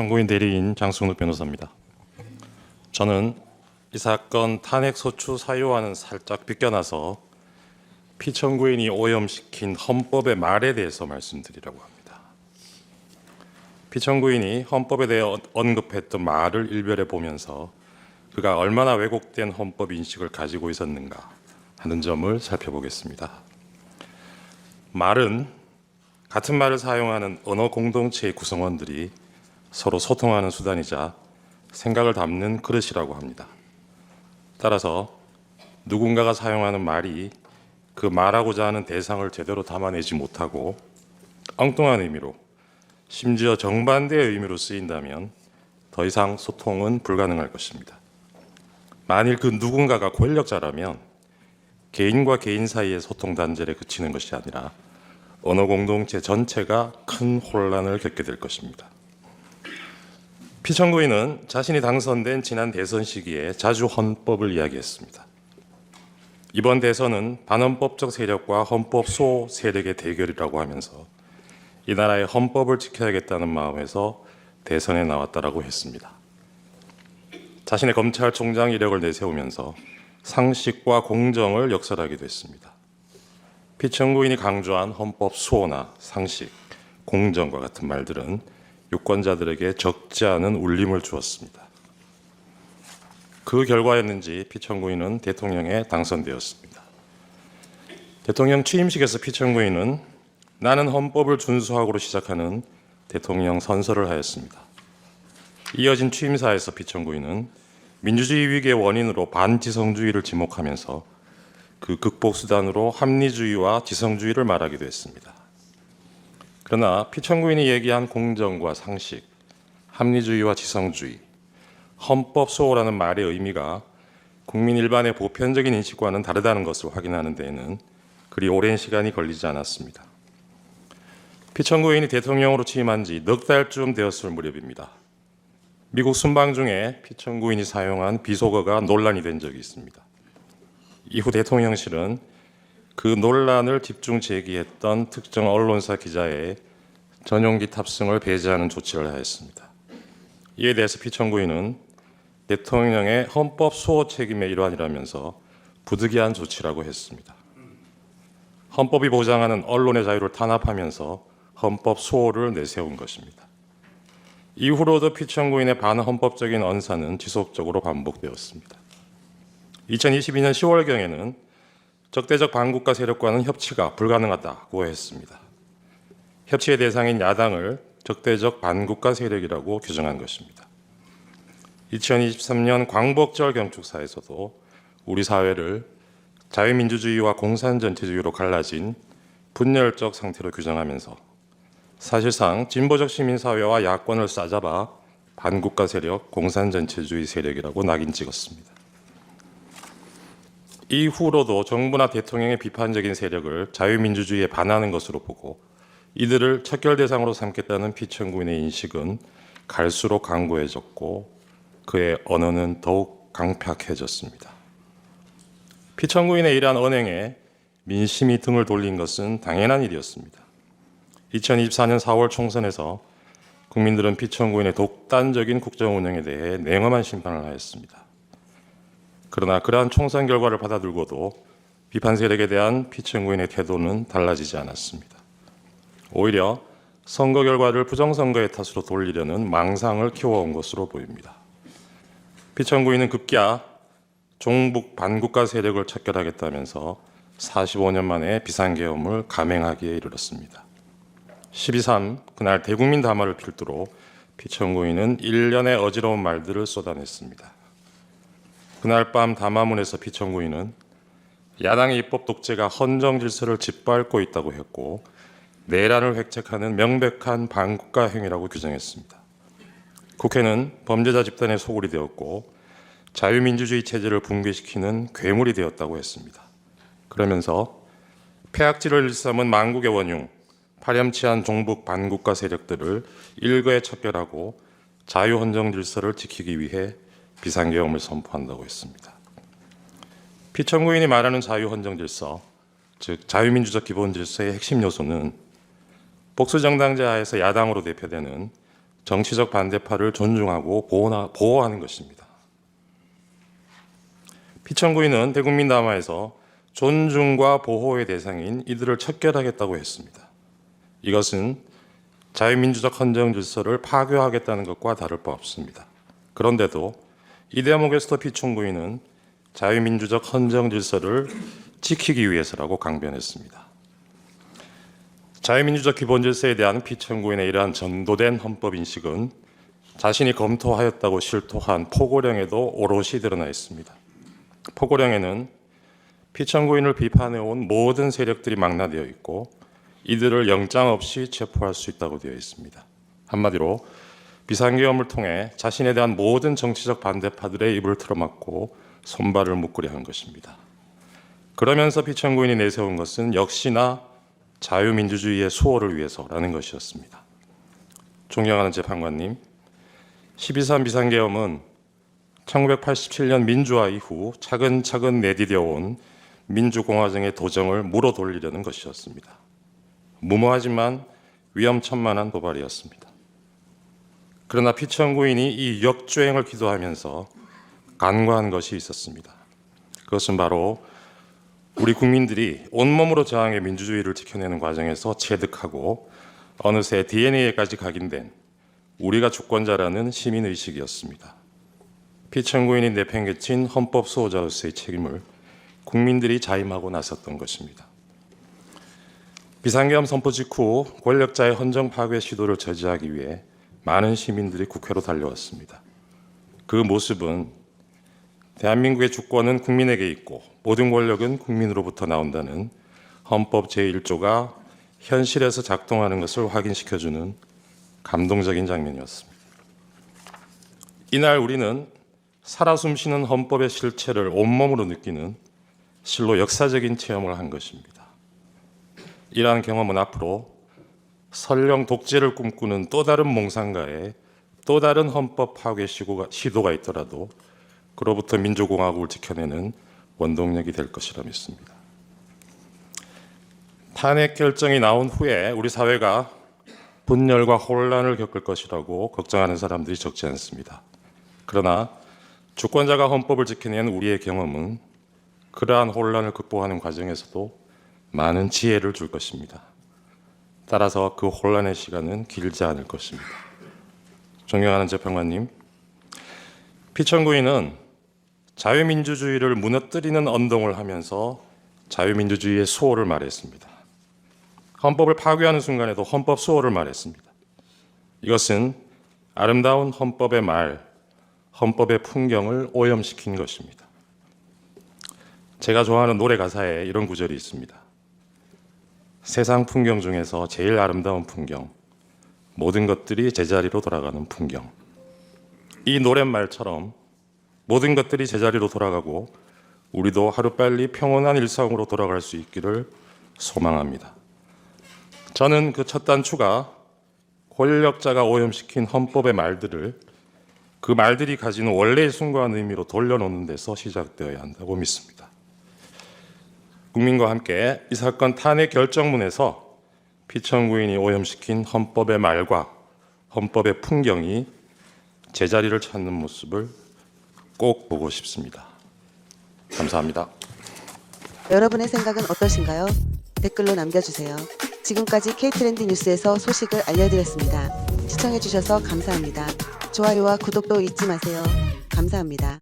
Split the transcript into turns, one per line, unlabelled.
피청구인 대리인 장승욱 변호사입니다. 저는 이 사건 탄핵 소추 사유와는 살짝 비껴나서 피청구인이 오염시킨 헌법의 말에 대해서 말씀드리려고 합니다. 피청구인이 헌법에 대해 어- 언급했던 말을 일별해 보면서 그가 얼마나 왜곡된 헌법 인식을 가지고 있었는가 하는 점을 살펴보겠습니다. 말은 같은 말을 사용하는 언어 공동체의 구성원들이 서로 소통하는 수단이자 생각을 담는 그릇이라고 합니다. 따라서 누군가가 사용하는 말이 그 말하고자 하는 대상을 제대로 담아내지 못하고 엉뚱한 의미로 심지어 정반대의 의미로 쓰인다면 더 이상 소통은 불가능할 것입니다. 만일 그 누군가가 권력자라면 개인과 개인 사이의 소통 단절에 그치는 것이 아니라 언어 공동체 전체가 큰 혼란을 겪게 될 것입니다. 피청구인은 자신이 당선된 지난 대선 시기에 자주 헌법을 이야기했습니다. 이번 대선은 반헌법적 세력과 헌법 소 세력의 대결이라고 하면서 이 나라의 헌법을 지켜야겠다는 마음에서 대선에 나왔다라고 했습니다. 자신의 검찰총장 이력을 내세우면서 상식과 공정을 역설하기도 했습니다. 피청구인이 강조한 헌법 수호나 상식, 공정과 같은 말들은 유권자들에게 적지 않은 울림을 주었습니다. 그 결과였는지 피청구인은 대통령에 당선되었습니다. 대통령 취임식에서 피청구인은 나는 헌법을 준수하고로 시작하는 대통령 선서를 하였습니다. 이어진 취임사에서 피청구인은 민주주의 위기의 원인으로 반지성주의를 지목하면서 그 극복 수단으로 합리주의와 지성주의를 말하기도 했습니다. 그러나 피청구인이 얘기한 공정과 상식, 합리주의와 지성주의, 헌법 수호라는 말의 의미가 국민 일반의 보편적인 인식과는 다르다는 것을 확인하는 데에는 그리 오랜 시간이 걸리지 않았습니다. 피청구인이 대통령으로 취임한 지 넉 달쯤 되었을 무렵입니다. 미국 순방 중에 피청구인이 사용한 비속어가 논란이 된 적이 있습니다. 이후 대통령실은 그 논란을 집중 제기했던 특정 언론사 기자의 전용기 탑승을 배제하는 조치를 하였습니다. 이에 대해서 피청구인은 대통령의 헌법 수호 책임의 일환이라면서 부득이한 조치라고 했습니다. 헌법이 보장하는 언론의 자유를 탄압하면서 헌법 수호를 내세운 것입니다. 이후로도 피청구인의 반헌법적인 언사는 지속적으로 반복되었습니다. 2022년 10월경에는 적대적 반국가 세력과는 협치가 불가능하다고 했습니다. 협치의 대상인 야당을 적대적 반국가 세력이라고 규정한 것입니다. 2023년 광복절 경축사에서도 우리 사회를 자유민주주의와 공산전체주의로 갈라진 분열적 상태로 규정하면서 사실상 진보적 시민사회와 야권을 싸잡아 반국가 세력, 공산전체주의 세력이라고 낙인 찍었습니다. 이후로도 정부나 대통령의 비판적인 세력을 자유민주주의에 반하는 것으로 보고 이들을 척결 대상으로 삼겠다는 피청구인의 인식은 갈수록 강고해졌고 그의 언어는 더욱 강팍해졌습니다. 피청구인의 이러한 언행에 민심이 등을 돌린 것은 당연한 일이었습니다. 2024년 4월 총선에서 국민들은 피청구인의 독단적인 국정 운영에 대해 냉엄한 심판을 하였습니다. 그러나 그러한 총선 결과를 받아들고도 비판 세력에 대한 피청구인의 태도는 달라지지 않았습니다. 오히려 선거 결과를 부정선거의 탓으로 돌리려는 망상을 키워온 것으로 보입니다. 피청구인은 급기야 종북 반국가 세력을 척결하겠다면서 45년 만에 비상계엄을 감행하기에 이르렀습니다. 12.3 그날 대국민 담화를 필두로 피청구인은 일련의 어지러운 말들을 쏟아냈습니다. 그날 밤 담화문에서 피청구인은 야당의 입법 독재가 헌정 질서를 짓밟고 있다고 했고 내란을 획책하는 명백한 반국가 행위라고 규정했습니다. 국회는 범죄자 집단의 소굴이 되었고 자유민주주의 체제를 붕괴시키는 괴물이 되었다고 했습니다. 그러면서 폐악질을 일삼은 망국의 원흉, 파렴치한 종북 반국가 세력들을 일거에 척결하고 자유헌정 질서를 지키기 위해 비상계엄을 선포한다고 했습니다. 피청구인이 말하는 자유헌정 질서, 즉 자유민주적 기본 질서의 핵심 요소는 복수 정당제 하에서 야당으로 대표되는 정치적 반대파를 존중하고 보호하는 것입니다. 피천구인은 대국민 담화에서 존중과 보호의 대상인 이들을 척결하겠다고 했습니다. 이것은 자유민주적 헌정 질서를 파괴하겠다는 것과 다를 바 없습니다. 그런데도 이 대목에서도 피천구인은 자유민주적 헌정 질서를 지키기 위해서라고 강변했습니다. 자유민주적 기본 질서에 대한 피천구인의 이러한 전도된 헌법 인식은 자신이 검토하였다고 실토한 포고령에도 오롯이 드러나 있습니다. 포고령에는 피천구인을 비판해온 모든 세력들이 망라되어 있고 이들을 영장 없이 체포할 수 있다고 되어 있습니다. 한마디로 비상계엄을 통해 자신에 대한 모든 정치적 반대파들의 입을 틀어막고 손발을 묶으려 한 것입니다. 그러면서 피천구인이 내세운 것은 역시나 자유민주주의의 수호를 위해서라는 것이었습니다. 존경하는 재판관님, 12.3 비상계엄은 1987년 민주화 이후 차근차근 내디뎌 온 민주공화정의 도정을 물어 돌리려는 것이었습니다. 무모하지만 위험천만한 도발이었습니다. 그러나 피천구인이 이 역주행을 기도하면서 간과한 것이 있었습니다. 그것은 바로 우리 국민들이 온몸으로 저항의 민주주의를 지켜내는 과정에서 체득하고 어느새 DNA에까지 각인된 우리가 주권자라는 시민 의식이었습니다. 피천구인이 내팽개친 헌법 수호자로서의 책임을 국민들이 자임하고 나섰던 것입니다. 비상계엄 선포 직후 권력자의 헌정 파괴 시도를 저지하기 위해 많은 시민들이 국회로 달려왔습니다. 그 모습은 대한민국의 주권은 국민에게 있고 모든 권력은 국민으로부터 나온다는 헌법 제1조가 현실에서 작동하는 것을 확인시켜주는 감동적인 장면이었습니다. 이날 우리는 살아 숨쉬는 헌법의 실체를 온몸으로 느끼는 실로 역사적인 체험을 한 것입니다. 이러한 경험은 앞으로 설령 독재를 꿈꾸는 또 다른 몽상가의 또 다른 헌법 파괴 시도가 있더라도 그로부터 민주공화국을 지켜내는 원동력이 될 것이라 믿습니다. 탄핵 결정이 나온 후에 우리 사회가 분열과 혼란을 겪을 것이라고 걱정하는 사람들이 적지 않습니다. 그러나 주권자가 헌법을 지켜낸 우리의 경험은 그러한 혼란을 극복하는 과정에서도 많은 지혜를 줄 것입니다. 따라서 그 혼란의 시간은 길지 않을 것입니다. 존경하는 재판관님, 피천구인은 자유민주주의를 무너뜨리는 언동을 하면서 자유민주주의의 수호를 말했습니다. 헌법을 파괴하는 순간에도 헌법 수호를 말했습니다. 이것은 아름다운 헌법의 말, 헌법의 풍경을 오염시킨 것입니다. 제가 좋아하는 노래 가사에 이런 구절이 있습니다. 세상 풍경 중에서 제일 아름다운 풍경, 모든 것들이 제자리로 돌아가는 풍경. 이 노랫말처럼 모든 것들이 제자리로 돌아가고 우리도 하루빨리 평온한 일상으로 돌아갈 수 있기를 소망합니다. 저는 그 첫 단추가 권력자가 오염시킨 헌법의 말들을 그 말들이 가지는 원래의 순수한 의미로 돌려놓는 데서 시작되어야 한다고 믿습니다. 국민과 함께 이 사건 탄핵 결정문에서 피천구인이 오염시킨 헌법의 말과 헌법의 풍경이 제자리를 찾는 모습을 꼭 보고 싶습니다. 감사합니다.
여러분의 생각은 어떠신가요? 댓글로 남겨주세요. 지금까지 K트렌드 뉴스에서 소식을 알려드렸습니다. 시청해주셔서 감사합니다. 좋아요와 구독도 잊지 마세요. 감사합니다.